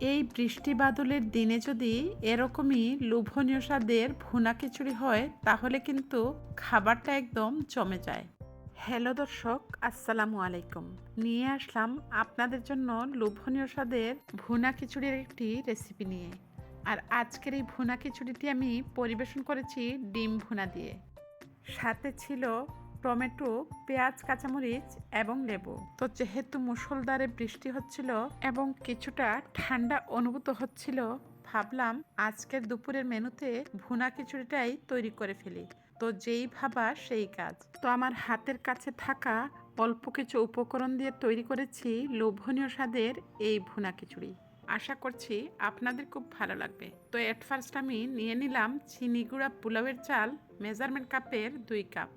এই বৃষ্টি বাদলের দিনে যদি এরকমই লোভনীয় স্বাদের ভুনা খিচুড়ি হয়, তাহলে কিন্তু খাবারটা একদম জমে যায়। হ্যালো দর্শক, আসসালামু আলাইকুম। নিয়ে আসলাম আপনাদের জন্য লোভনীয় স্বাদের ভুনা খিচুড়ির একটি রেসিপি নিয়ে। আর আজকের এই ভুনা খিচুড়িটি আমি পরিবেশন করেছি ডিম ভুনা দিয়ে। সাথে ছিল টমেটো, পেঁয়াজ, কাঁচামরিচ এবং লেবু। তো যেহেতু মুষলধারে বৃষ্টি হচ্ছিল এবং কিছুটা ঠান্ডা অনুভূত হচ্ছিল, ভাবলাম আজকের দুপুরের মেনুতে ভুনা খিচুড়িটাই তৈরি করে ফেলি। তো যেই ভাবা সেই কাজ। তো আমার হাতের কাছে থাকা অল্প কিছু উপকরণ দিয়ে তৈরি করেছি লোভনীয় স্বাদের এই ভুনা খিচুড়ি। আশা করছি আপনাদের খুব ভালো লাগবে। তো এট ফার্স্ট আমি নিয়ে নিলাম চিনি গুঁড়া পোলাওয়ের চাল মেজারমেন্ট কাপের দুই কাপ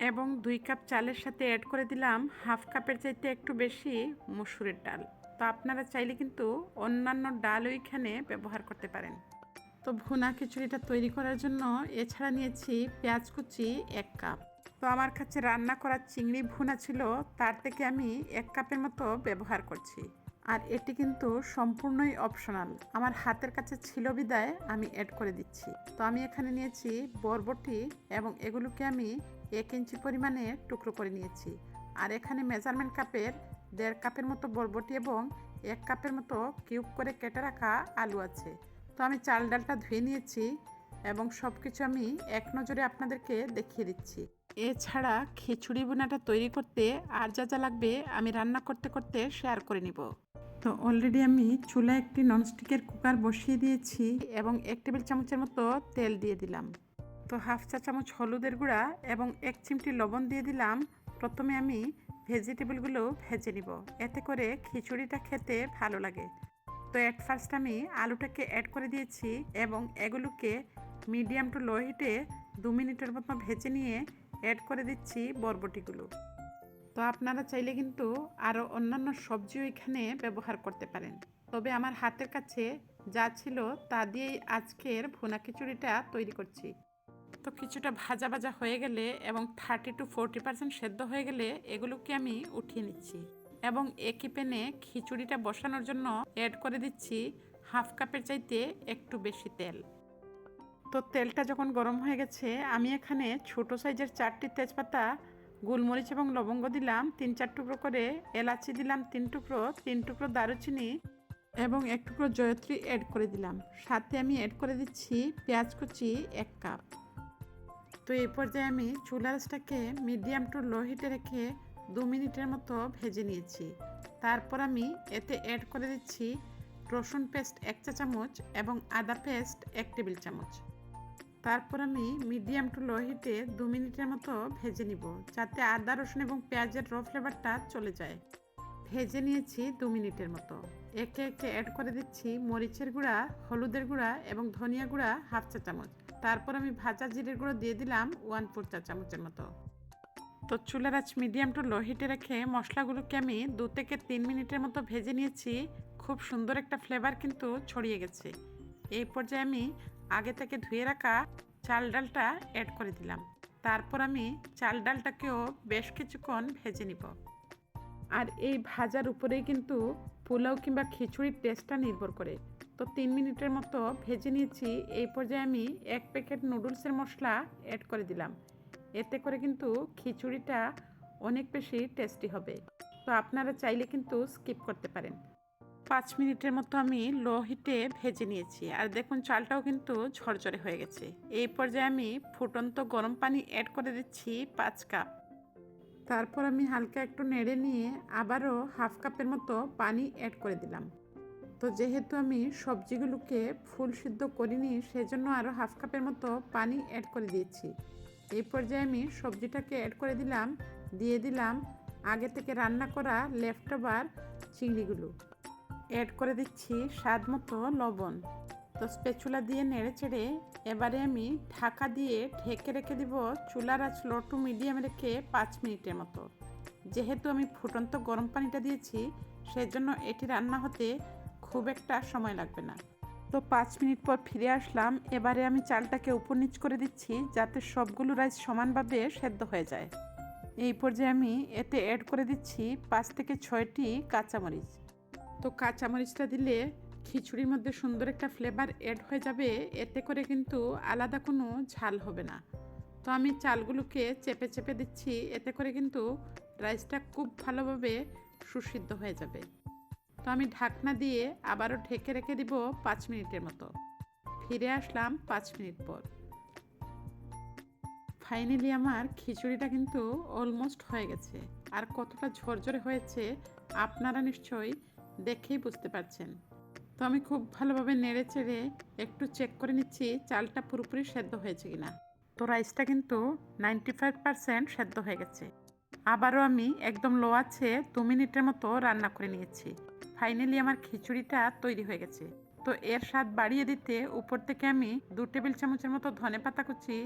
এবং দুই কাপ চালের সাথে অ্যাড করে দিলাম হাফ কাপের চাইতে একটু বেশি মসুরের ডাল। তো আপনারা চাইলে কিন্তু অন্যান্য ডালও এখানে ব্যবহার করতে পারেন। তো ভুনা খিচুড়িটা তৈরি করার জন্য এছাড়া নিয়েছি পেঁয়াজ কুচি এক কাপ। তো আমার কাছে রান্না করা চিংড়ি ভুনা ছিল, তার থেকে আমি এক কাপের মতো ব্যবহার করছি। আর এটি কিন্তু সম্পূর্ণই অপশনাল আমার হাতের কাছে ছিল বিদায়, আমি অ্যাড করে দিচ্ছি। তো আমি এখানে নিয়েছি বরবটি এবং এগুলোকে আমি এক ইঞ্চি পরিমাণে টুকরো করে নিয়েছি। আর এখানে মেজারমেন্ট কাপের দেড় কাপের মতো বরবটি এবং এক কাপের মতো কিউব করে কেটে রাখা আলু আছে। তো আমি চাল ডালটা ধুয়ে নিয়েছি এবং সব কিছু আমি এক নজরে আপনাদেরকে দেখিয়ে দিচ্ছি। এছাড়া খিচুড়ি বোনাটা তৈরি করতে আর যা যা লাগবে আমি রান্না করতে করতে শেয়ার করে নিব। তো অলরেডি আমি চুলায় একটি ননস্টিকের কুকার বসিয়ে দিয়েছি এবং এক টেবিল চামচের মতো তেল দিয়ে দিলাম। তো হাফ চা চামচ হলুদের গুঁড়া এবং এক চিমটি লবণ দিয়ে দিলাম। প্রথমে আমি ভেজিটেবলগুলো ভেজে নিব। এতে করে খিচুড়িটা খেতে ভালো লাগে। তো অ্যাট ফার্স্ট আমি আলুটাকে অ্যাড করে দিয়েছি এবং এগুলোকে মিডিয়াম টু লো হিটে দু মিনিটের মতো ভেজে নিয়ে অ্যাড করে দিচ্ছি বরবটিগুলো। তো আপনারা চাইলে কিন্তু আরও অন্যান্য সবজিও এখানে ব্যবহার করতে পারেন। তবে আমার হাতের কাছে যা ছিল তা দিয়েই আজকের ভুনা খিচুড়িটা তৈরি করছি। তো কিছুটা ভাজা ভাজা হয়ে গেলে এবং থার্টি টু ফোরটি পার্সেন্ট সেদ্ধ হয়ে গেলে এগুলোকে আমি উঠিয়ে নিচ্ছি এবং একই প্যানে খিচুড়িটা বসানোর জন্য অ্যাড করে দিচ্ছি হাফ কাপের চাইতে একটু বেশি তেল। তো তেলটা যখন গরম হয়ে গেছে, আমি এখানে ছোট সাইজের চারটি তেজপাতা, গোলমরিচ এবং লবঙ্গ দিলাম, তিন চার টুকরো করে এলাচি দিলাম, তিন টুকরো তিন টুকরো দারুচিনি এবং এক টুকরো জয়ত্রী অ্যাড করে দিলাম। সাথে আমি অ্যাড করে দিচ্ছি পেঁয়াজ কুচি এক কাপ। তো এই পর্যায়ে আমি চুলাসটাকে মিডিয়াম টু লো হিটে রেখে দু মিনিটের মতো ভেজে নিয়েছি। তারপর আমি এতে অ্যাড করে দিচ্ছি রসুন পেস্ট এক চা চামচ এবং আদা পেস্ট এক টেবিল চামচ। তারপর আমি মিডিয়াম টু লো হিটে দু মিনিটের মতো ভেজে নিব যাতে আদা, রসুন এবং পেঁয়াজের র ফ্লেভারটা চলে যায়। ভেজে নিয়েছি দু মিনিটের মতো। একে একে অ্যাড করে দিচ্ছি মরিচের গুঁড়া, হলুদের গুঁড়া এবং ধনিয়া গুঁড়া হাফ চা চামচ। তারপর আমি ভাজা জিরের গুঁড়ো দিয়ে দিলাম ওয়ান ফোর চা চামচের মতো। তো চুলার আজ মিডিয়াম টু লো হিটে রেখে মশলাগুলোকে আমি দু থেকে তিন মিনিটের মতো ভেজে নিয়েছি। খুব সুন্দর একটা ফ্লেভার কিন্তু ছড়িয়ে গেছে। এই পর্যায়ে আমি আগে থেকে ধুয়ে রাখা চাল ডালটা অ্যাড করে দিলাম। তারপর আমি চাল ডালটাকেও বেশ কিছুক্ষণ ভেজে নিব। আর এই ভাজার উপরেই কিন্তু পোলাও কিংবা খিচুড়ির টেস্টটা নির্ভর করে। তো তিন মিনিটের মতো ভেজে নিয়েছি। এই পর্যায়ে আমি এক প্যাকেট নুডলসের মশলা অ্যাড করে দিলাম। এতে করে কিন্তু খিচুড়িটা অনেক বেশি টেস্টি হবে। তো আপনারা চাইলে কিন্তু স্কিপ করতে পারেন। পাঁচ মিনিটের মতো আমি লো হিটে ভেজে নিয়েছি। আর দেখুন, চালটাও কিন্তু ঝরঝরে হয়ে গেছে। এই পর্যায়ে আমি ফুটন্ত গরম পানি অ্যাড করে দিচ্ছি পাঁচ কাপ তারপর আমি হালকা একটু নেড়ে নিয়ে আবারও হাফ কাপের মতো পানি অ্যাড করে দিলাম। তো যেহেতু আমি সবজিগুলোকে ফুল সিদ্ধ করিনি, সেজন্য আরও হাফ কাপের মতো পানি অ্যাড করে দিয়েছি। এই পর্যায়ে আমি সবজিটাকে অ্যাড করে দিলাম, দিয়ে দিলাম আগে থেকে রান্না করা লেফট ওভার চিংড়িগুলো। অ্যাড করে দিচ্ছি স্বাদ মতো লবণ। তো স্পেচুলা দিয়ে নেড়ে চেড়ে এবারে আমি ঢাকা দিয়ে ঢেকে রেখে দিব চুলার আঁচ লো টু মিডিয়াম রেখে পাঁচ মিনিটের মতো। যেহেতু আমি ফুটন্ত গরম পানিটা দিয়েছি, সেজন্য এটি রান্না হতে খুব একটা সময় লাগবে না। তো পাঁচ মিনিট পর ফিরে আসলাম, এবারে আমি চালটাকে উপর নিচ করে দিচ্ছি যাতে সবগুলো রাইস সমানভাবে সেদ্ধ হয়ে যায়। এই পর্যায়ে আমি এতে অ্যাড করে দিচ্ছি পাঁচ থেকে ছয়টি কাঁচামরিচ। তো কাঁচামরিচটা দিলে খিচুড়ির মধ্যে সুন্দর একটা ফ্লেভার অ্যাড হয়ে যাবে, এতে করে কিন্তু আলাদা কোনো ঝাল হবে না। তো আমি চালগুলোকে চেপে চেপে দিচ্ছি, এতে করে কিন্তু রাইসটা খুব ভালোভাবে সুসিদ্ধ হয়ে যাবে। তো আমি ঢাকনা দিয়ে আবারও ঢেকে রেখে দিব পাঁচ মিনিটের মতো। ফিরে আসলাম পাঁচ মিনিট পর। ফাইনালি আমার খিচুড়িটা কিন্তু অলমোস্ট হয়ে গেছে। আর কতটা ঝরঝরে হয়েছে আপনারা নিশ্চয়ই দেখেই বুঝতে পারছেন। তো আমি খুব ভালোভাবে নেড়ে চেড়ে একটু চেক করে নিচ্ছি চালটা পুরোপুরি সেদ্ধ হয়েছে কিনা। তো রাইসটা কিন্তু নাইনটি ফাইভ পারসেন্ট সেদ্ধ হয়ে গেছে। আবারও আমি একদম লো আছে দু মিনিটের মতো রান্না করে নিয়েছি। ফাইনালি আমার খিচুড়িটা তৈরি হয়ে গেছে। তো এর স্বাদ বাড়িয়ে দিতে উপর থেকে আমি দু টেবিল চামচের মতো ধনে পাতা কুচি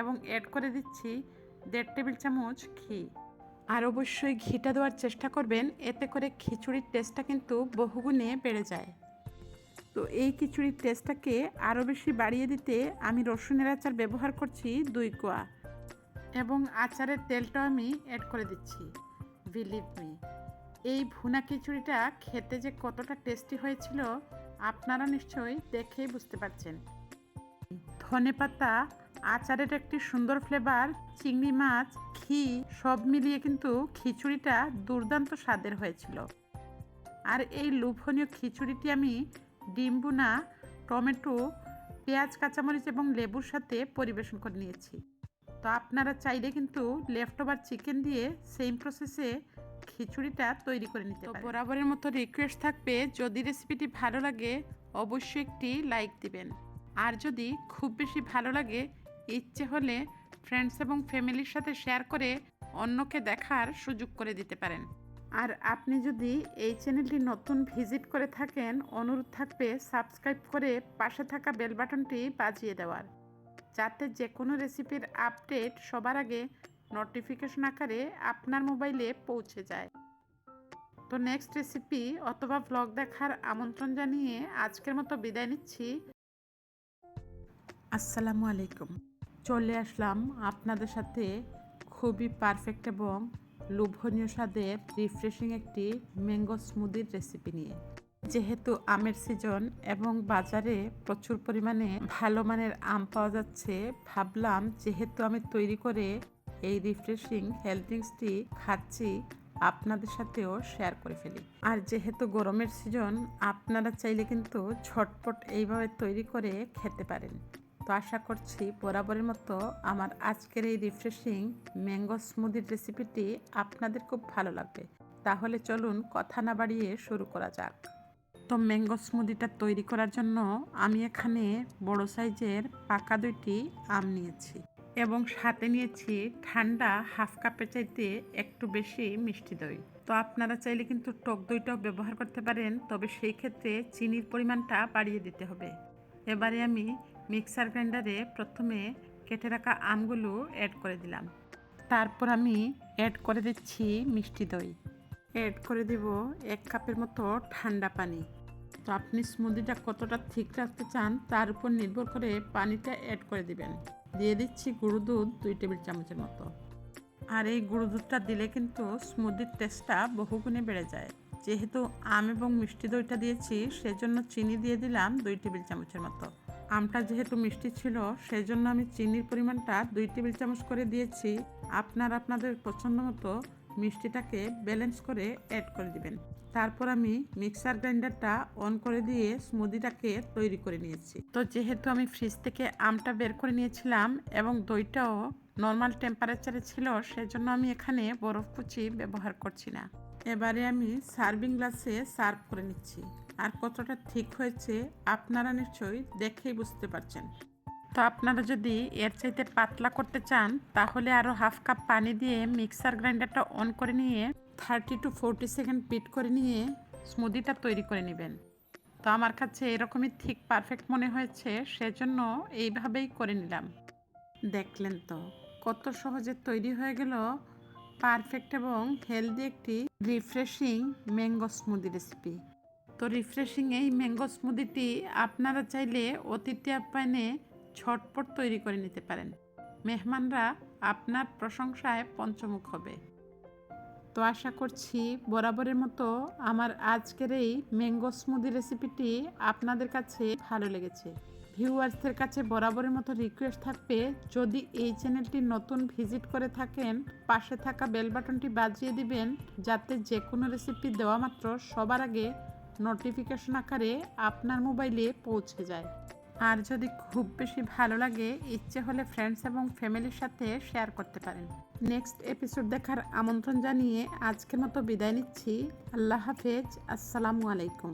এবং অ্যাড করে দিচ্ছি দেড় টেবিল চামচ ঘি। আর অবশ্যই ঘিটা দেওয়ার চেষ্টা করবেন, এতে করে খিচুড়ির টেস্টটা কিন্তু বহুগুণে বেড়ে যায়। তো এই খিচুড়ির টেস্টটাকে আরও বেশি বাড়িয়ে দিতে আমি রসুনের আচার ব্যবহার করছি দুই কোয়া এবং আচারের তেলটাও আমি অ্যাড করে দিচ্ছি বিলিভ মি এই ভুনা খিচুড়িটা খেতে যে কতটা টেস্টি হয়েছিল, আপনারা নিশ্চয়ই দেখেই বুঝতে পারছেন। ধনে পাতা, আচারের একটি সুন্দর ফ্লেভার চিংড়ি মাছ, ঘি, সব মিলিয়ে কিন্তু খিচুড়িটা দুর্দান্ত স্বাদের হয়েছিল। আর এই লোভনীয় খিচুড়িটি আমি ডিম বুনা টমেটো, পেঁয়াজ, কাঁচামরিচ এবং লেবুর সাথে পরিবেশন করে নিয়েছি। তো আপনারা চাইলে কিন্তু লেফট ওভার চিকেন দিয়ে সেম প্রসেসে খিচুড়িটা তৈরি করে নিতে পারেন। বরাবরের মতো রিকোয়েস্ট থাকবে যদি রেসিপিটি ভালো লাগে অবশ্যই একটি লাইক দিবেন। আর যদি খুব বেশি ভালো লাগে ইচ্ছে হলে ফ্রেন্ডস এবং ফ্যামিলির সাথে শেয়ার করে অন্যকে দেখার সুযোগ করে দিতে পারেন। আর আপনি যদি এই চ্যানেলটি নতুন ভিজিট করে থাকেন অনুরোধ থাকবে সাবস্ক্রাইব করে পাশে থাকা বেল বাটনটি বাজিয়ে দেওয়ার। যাতে যে কোনো রেসিপির আপডেট সবার আগে নোটিফিকেশন আকারে আপনার মোবাইলে পৌঁছে যায়। তো নেক্সট রেসিপি অথবা ব্লগ দেখার আমন্ত্রণ জানিয়ে আজকের মতো বিদায় নিচ্ছি। আসসালামু আলাইকুম। চলে আসলাম আপনাদের সাথে খুবই পারফেক্ট এবং লোভনীয় স্বাদের রিফ্রেশিং একটি ম্যাঙ্গো স্মুদির রেসিপি নিয়ে। যেহেতু আমের সিজন এবং বাজারে প্রচুর পরিমাণে ভালো মানের আম পাওয়া যাচ্ছে, ভাবলাম যেহেতু আমি তৈরি করে এই রিফ্রেশিং হেলথ ড্রিঙ্কসটি খাচ্ছি আপনাদের সাথেও শেয়ার করে ফেলি। আর যেহেতু গরমের সিজন আপনারা চাইলে কিন্তু ছটপট এইভাবে তৈরি করে খেতে পারেন। তো আশা করছি বরাবরের মতো আমার আজকের এই রিফ্রেশিং ম্যাঙ্গো স্মুদির রেসিপিটি আপনাদের খুব ভালো লাগবে। তাহলে চলুন কথা না বাড়িয়ে শুরু করা যাক। তো ম্যাঙ্গো স্মুদিটা তৈরি করার জন্য আমি এখানে বড় সাইজের পাকা দুইটি আম নিয়েছি। এবং সাথে নিয়েছি ঠান্ডা হাফ কাপের চাইতে একটু বেশি মিষ্টি দই। তো আপনারা চাইলে কিন্তু টক দইটাও ব্যবহার করতে পারেন, তবে সেই ক্ষেত্রে চিনির পরিমাণটা বাড়িয়ে দিতে হবে। এবারে আমি মিক্সার গ্রাইন্ডারে প্রথমে কেটে রাখা আমগুলো অ্যাড করে দিলাম। তারপর আমি অ্যাড করে দিচ্ছি মিষ্টি দই। অ্যাড করে দেব এক কাপের মতো ঠান্ডা পানি। তো আপনি স্মুদিটা কতটা ঠিক রাখতে চান, তার উপর নির্ভর করে পানিটা অ্যাড করে দিবেন। দিয়ে দিচ্ছি গুঁড়ো দুধ দুই টেবিল চামচের মতো। আর এই গুঁড়ো দুধটা দিলে কিন্তু স্মুদির টেস্টটা বহুগুণে বেড়ে যায়। যেহেতু আম এবং মিষ্টি দইটা দিয়েছি, সেজন্য চিনি দিয়ে দিলাম দুই টেবিল চামচের মতো। আমটা যেহেতু মিষ্টি ছিল সেই জন্য আমি চিনির পরিমাণটা দুই টেবিল চামচ করে দিয়েছি। আপনার আপনাদের পছন্দ মতো মিষ্টিটাকে ব্যালেন্স করে অ্যাড করে দিবেন। তারপর আমি মিক্সার গ্রাইন্ডারটা অন করে দিয়ে স্মুদিটাকে তৈরি করে নিয়েছি। তো যেহেতু আমি ফ্রিজ থেকে আমটা বের করে নিয়েছিলাম এবং দইটাও নর্মাল টেম্পারেচারে ছিল, সেজন্য আমি এখানে বরফ কুচি ব্যবহার করছি না। এবারে আমি সার্ভিং গ্লাসে সার্ভ করে নিচ্ছি। আর কতটা ঠিক হয়েছে আপনারা নিশ্চয়ই দেখেই বুঝতে পারছেন। তো আপনারা যদি এর চাইতে পাতলা করতে চান, তাহলে আরও হাফ কাপ পানি দিয়ে মিক্সার গ্রাইন্ডারটা অন করে নিয়ে থার্টি টু ফোরটি সেকেন্ড পিট করে নিয়ে স্মুদিটা তৈরি করে নেবেন। তো আমার কাছে এরকমই ঠিক পারফেক্ট মনে হয়েছে, সেজন্য এইভাবেই করে নিলাম। দেখলেন তো কত সহজে তৈরি হয়ে গেল। পারফেক্ট এবং হেলদি একটি রিফ্রেশিং ম্যাঙ্গো স্মুদি রেসিপি তো রিফ্রেশিং এই ম্যাঙ্গো স্মুদিটি আপনারা চাইলে অতিথি আপ্যায়নে ছটপট তৈরি করে নিতে পারেন। মেহমানরা আপনার প্রশংসায় পঞ্চমুখ হবে। তো আশা করছি বরাবরের মতো আমার আজকের এই ম্যাঙ্গো স্মুদি রেসিপিটি আপনাদের কাছে ভালো লেগেছে। ভিউয়ার্সদের কাছে বরাবরের মতো রিকোয়েস্ট থাকবে, যদি এই চ্যানেলটি নতুন ভিজিট করে থাকেন, পাশে থাকা বেল বাটনটি বাজিয়ে দিবেন, যাতে যে কোনো রেসিপি দেওয়া মাত্র সবার আগে নোটিফিকেশন আকারে আপনার মোবাইলে পৌঁছে যায়। আর যদি খুব বেশি ভালো লাগে, ইচ্ছে হলে ফ্রেন্ডস এবং ফ্যামিলির সাথে শেয়ার করতে পারেন। নেক্সট এপিসোড দেখার আমন্ত্রণ জানিয়ে আজকের মতো বিদায় নিচ্ছি। আল্লাহ হাফেজ। আসসালামু আলাইকুম।